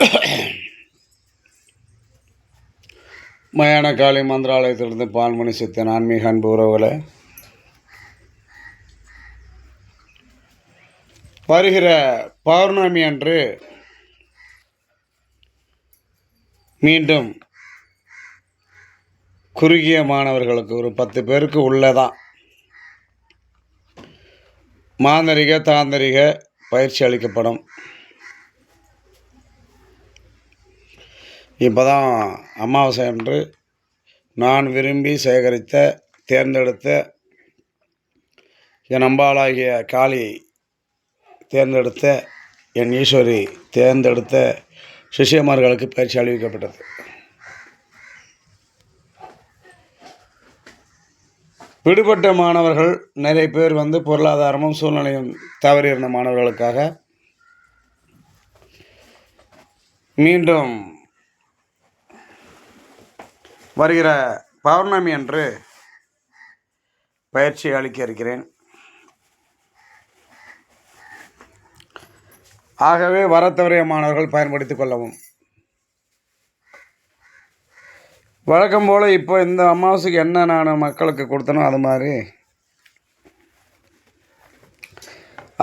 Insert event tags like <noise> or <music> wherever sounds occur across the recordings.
<coughs> மயான காளி மந்திராலயத்திலிருந்து பால்மணி சித்தன் ஆன்மீக அன்பு உறவுகளை. வருகிற பௌர்ணமி அன்று மீண்டும் குறுகிய மாணவர்களுக்கு ஒரு பத்து பேருக்கு உள்ளதான். மாந்தரிக தாந்தரிக பயிற்சி அளிக்கப்படும். இப்போ தான் அமாவாசை அன்று நான் விரும்பி சேகரித்த தேர்ந்தெடுத்த என் அம்பாளாகிய காளி தேர்ந்தெடுத்த என் ஈஸ்வரி தேர்ந்தெடுத்த சிஷியமார்களுக்கு பயிற்சி அளிக்கப்பட்டது விடுபட்ட மாணவர்கள் நிறைய பேர் வந்து பொருளாதாரமும் சூழ்நிலையும் தவறி இருந்த மாணவர்களுக்காக மீண்டும் வருகிற பௌர்ணமி அன்று பயிற்சி அளிக்க இருக்கிறேன். ஆகவே வரத்தவரைய மாணவர்கள் பயன்படுத்திக் கொள்ளவும். வழக்கம் போல் இப்போ இந்த அமாவாசைக்கு என்ன நான் மக்களுக்கு கொடுத்தனோ அது மாதிரி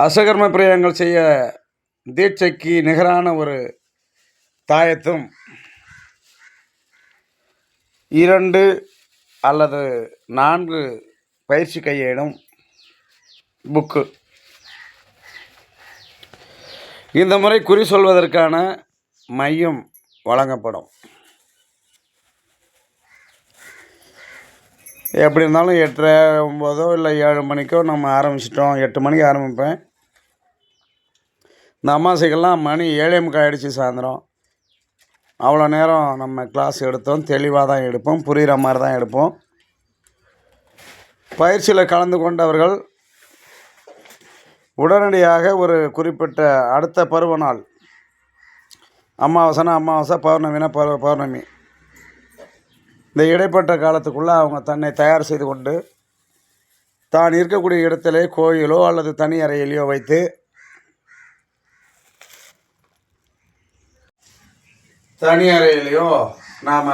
அசகர்ம பிரியங்கள் செய்ய தீட்சைக்கு நிகரான ஒரு தாயத்தும் இரண்டு அல்லது நான்கு பயிற்சி கையேடும் புக்கு. இந்த முறை குறி சொல்வதற்கான மையம் வழங்கப்படும். எப்படி இருந்தாலும் எட்டரை ஒம்போதோ இல்லை ஏழு மணிக்கோ நம்ம ஆரம்பிச்சிட்டோம். எட்டு மணிக்கு ஆரம்பிப்பேன். இந்த அமாவாசைக்கெல்லாம் மணி ஏழே முக்கால் ஆகிடுச்சி சாயந்தரம். அவ்வளோ நேரம் நம்ம கிளாஸ் எடுத்தோம் தெளிவாக தான் எடுப்போம் புரிகிற மாதிரி தான் எடுப்போம். பயிற்சியில் கலந்து கொண்டவர்கள் உடனடியாக ஒரு குறிப்பிட்ட அடுத்த பருவ நாள் அமாவாசைனா அமாவாசை பௌர்ணமினா பௌ பௌர்ணமி. இந்த இடைப்பட்ட காலத்துக்குள்ளே அவங்க தன்னை தயார் செய்து கொண்டு தான் இருக்கக்கூடிய இடத்திலே கோயிலோ அல்லது தனி அறையிலையோ வைத்து தனி அறையிலையோ நாம்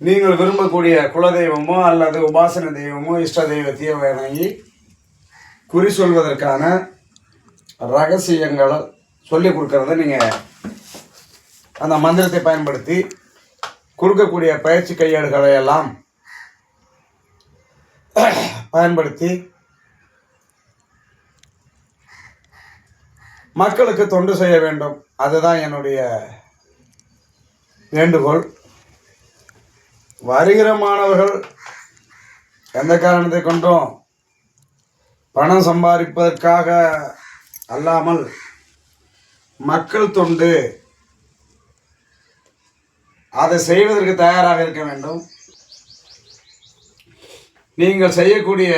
நீங்கள் விரும்பக்கூடிய குலதெய்வமோ அல்லது உபாசன தெய்வமோ இஷ்ட தெய்வத்தையோ வணங்கி குறி சொல்வதற்கான ரகசியங்களை சொல்லிக் கொடுக்கறத நீங்கள் அந்த மந்திரத்தை பயன்படுத்தி கொடுக்கக்கூடிய பயிற்சி கையேடுகளை எல்லாம் பயன்படுத்தி மக்களுக்கு தொண்டு செய்ய வேண்டும். அதுதான் என்னுடைய வேண்டுகோள். வருகிற மாணவர்கள் எந்த காரணத்தை கொண்டும் பணம் சம்பாதிப்பதற்காக அல்லாமல் மக்கள் தொண்டு அதை செய்வதற்கு தயாராக இருக்க வேண்டும். நீங்கள் செய்யக்கூடிய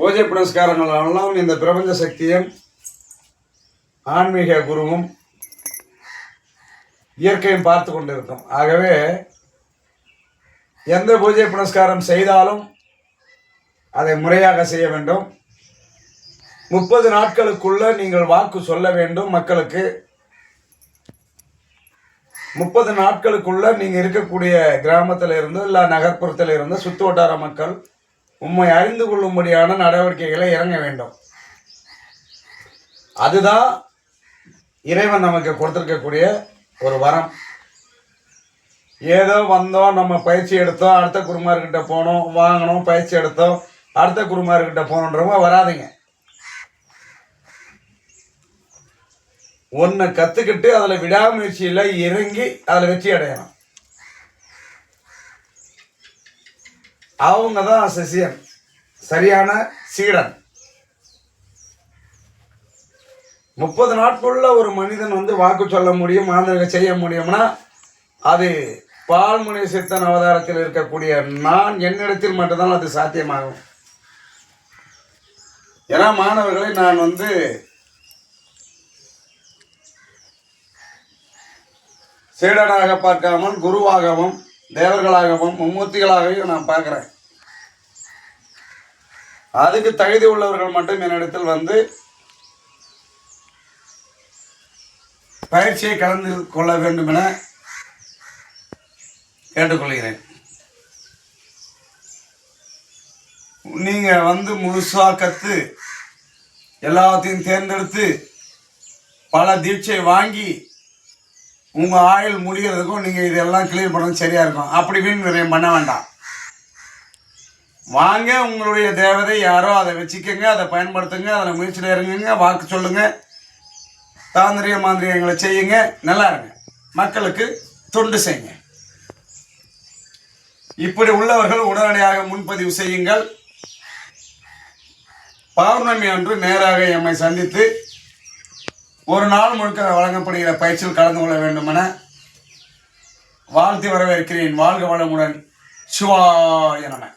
பூஜை புனஸ்காரங்கள் எல்லாம் இந்த பிரபஞ்ச சக்தியும் ஆன்மீக குருவும் இயற்கையும் பார்த்து கொண்டிருக்கும். ஆகவே எந்த பூஜை புனஸ்காரம் செய்தாலும் அதை முறையாக செய்ய வேண்டும். முப்பது நாட்களுக்குள்ள நீங்கள் வாக்கு சொல்ல வேண்டும் மக்களுக்கு. முப்பது நாட்களுக்குள்ள நீங்கள் இருக்கக்கூடிய கிராமத்தில் இருந்து இல்லை நகர்ப்புறத்தில் இருந்து சுற்று வட்டார மக்கள் உண்மை அறிந்து கொள்ளும்படியான நடவடிக்கைகளை இறங்க வேண்டும். அதுதான் இறைவன் நமக்கு கொடுத்துருக்கக்கூடிய ஒரு வரம். ஏதோ வந்தோம் நம்ம பயிற்சி எடுத்தோம் அடுத்த குருமார்கிட்ட போனோம் வாங்கினோம் பயிற்சி எடுத்தோம் அடுத்த குருமார்கிட்ட போகணுன்றவங்க வராதிங்க. ஒன்றை கற்றுக்கிட்டு அதில் விடாமுயற்சியில் இறங்கி அதில் வெற்றி அடையணும். அவங்க தான் சிஷியன் சரியான சீடன். முப்பது நாட்களுள்ள ஒரு மனிதன் வந்து வாக்கு சொல்ல முடியும் மாந்திரிக செய்ய முடியும்னா அது பால்முனை சித்தன் அவதாரத்தில் இருக்கக்கூடிய நான் என்னிடத்தில் மட்டும்தான் அது சாத்தியமாகும். ஏன்னா மாணவர்களை நான் வந்து சீடனாக பார்க்காமல் குருவாகவும் தேவர்களாகவும் மும்மூர்த்திகளாகவும் நான் பார்க்குறேன். அதுக்கு தகுதி உள்ளவர்கள் மட்டும் என்னிடத்தில் வந்து பயிற்சியை கலந்து கொள்ள வேண்டும் என கேட்டுக்கொள்கிறேன். நீங்கள் வந்து முழுசாக கற்று எல்லாத்தையும் தேர்ந்தெடுத்து பல தீட்சை வாங்கி உங்கள் ஆயுள் முடிகிறதுக்கும் நீங்கள் இதெல்லாம் கிளியர் பண்ணது சரியாக இருக்கும். அப்படி வீண் விரயம் பண்ண வேண்டாம். வாங்க உங்களுடைய தேவதை யாரோ அதை வச்சுக்கோங்க அதை பயன்படுத்துங்க அதில் முயற்சியில் இறங்குங்க வாக்கு சொல்லுங்கள் தாந்திரிய மாந்திரியங்களை செய்யுங்க நல்லா இருங்க. மக்களுக்கு தொண்டு செய்யுங்க. இப்படி உள்ளவர்கள் உடனடியாக முன்பதிவு செய்யுங்கள். பௌர்ணமி அன்று நேராக எம்மை சந்தித்து ஒரு நாள் முழுக்க வழங்கப்படுகிற பயிற்சியில் கலந்து கொள்ள வேண்டும் என வாழ்த்தி வரவேற்கிறேன். வாழ்க வளமுடன். சிவா எனன